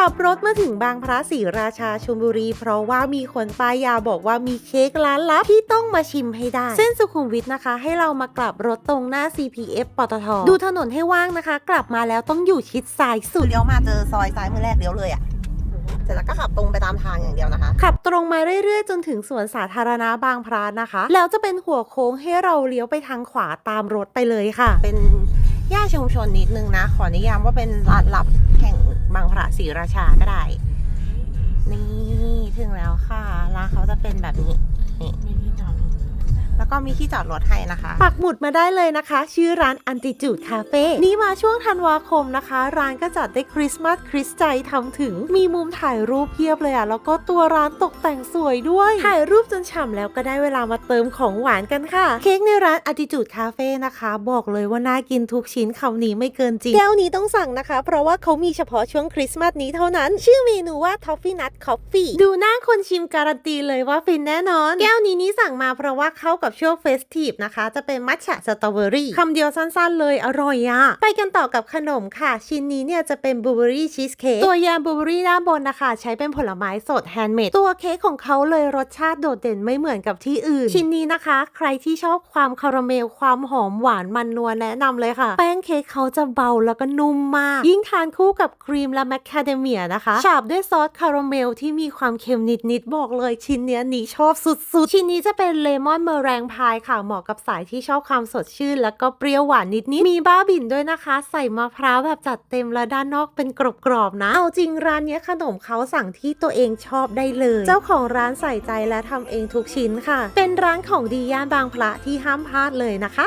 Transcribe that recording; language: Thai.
ขับรถมาถึงบางพระศรีราชาชลบุรี เพราะว่ามีคนป้ายยาบอกว่ามีเค้กร้านลับที่ต้องมาชิมให้ได้ เส้นสุขุมวิทนะคะ ให้เรามากลับรถตรงหน้า CPF ปตท ดูถนนให้ว่างนะคะ กลับมาแล้วต้องอยู่ชิดซ้ายสุด เลี้ยวมาเจอซอยซ้ายมือแรกเลี้ยวเลยอะเสร็จแล้วก็ขับตรงไปตามทางอย่างเดียวนะคะ ขับตรงมาเรื่อยๆ จนถึงสวนสาธารณะบางพระนะคะ แล้วจะเป็นหัวโค้งให้เราเลี้ยวไปทางขวาตามรถไปเลยค่ะ เป็นย่านชุมชนนิดนึงนะ ขอนิยามว่าเป็นร้านลับ ศรีราชาก็ได้ นี่ถึงแล้วค่ะร้านเขาจะเป็นแบบนี้ นี่ แล้วก็มีที่จอดรถให้นะคะ ปักหมุดมาได้เลยนะคะ ชื่อร้าน Antitude Cafe นี่มาช่วงธันวาคมนะคะ ร้านก็จัดได้คริสต์มาสคริสต์ใจทำถึง มีมุมถ่ายรูปเพียบเลยอะแล้วก็ตัวร้านตกแต่งสวยด้วย ถ่ายรูปจนฉ่ำแล้วก็ได้เวลามาเติมของหวานกันค่ะ เค้กในร้าน Attitude Cafe นะคะ บอกเลยว่าน่ากินทุกชิ้นคำนี้ไม่เกินจริงแก้วนี้ต้องสั่งนะคะ เพราะว่าเขามีเฉพาะช่วงคริสต์มาสนี้เท่านั้น ชื่อเมนูว่า Toffee Nut Coffee ดูหน้าคนชิมการันตีเลยว่าฟินแน่นอน แก้วนี้นี่สั่งมาเพราะว่าเข้ากับช่วงเฟสทีฟนะคะ จะเป็นมัทฉะสตรอเบอรี่คำเดียวสั้นๆเลยอร่อยอะไปกันต่อกับขนมค่ะ ชิ้นนี้เนี่ยจะเป็นบลูเบอรี่ชีสเค้กตัวยามบลูเบอรี่ด้านบนนะคะ ใช้เป็นผลไม้สดแฮนด์เมดตัวเค้กของเขาเลยรสชาติโดดเด่นไม่เหมือนกับที่อื่น ชิ้นนี้นะคะ ใครที่ชอบความคาราเมลความหอมหวานมันนัวแนะนำเลยค่ะ แป้งเค้กเขาจะเบาแล้วก็นุ่มมาก ยิ่งทานคู่กับครีมและแมคคาเดเมียนะคะฉาบด้วยซอสคาราเมลที่มีความเค็มนิดๆบอกเลยชิ้นเนี้ยหนีชอบสุดๆ ชิ้นนี้จะเป็นเลมอนเมอแรงพายค่ะเหมาะกับสายที่ชอบความสดชื่น แล้วก็เปรี้ยวหวานนิดนิดมีบ้าบินด้วยนะคะ ใส่มะพร้าวแบบจัดเต็มและด้านนอกเป็นกรอบๆนะ เอาจริงร้านนี้ขนมเขาสั่งที่ตัวเองชอบได้เลย เจ้าของร้านใส่ใจและทำเองทุกชิ้นค่ะ เป็นร้านของดีย่านบางพระที่ห้ามพลาดเลยนะคะ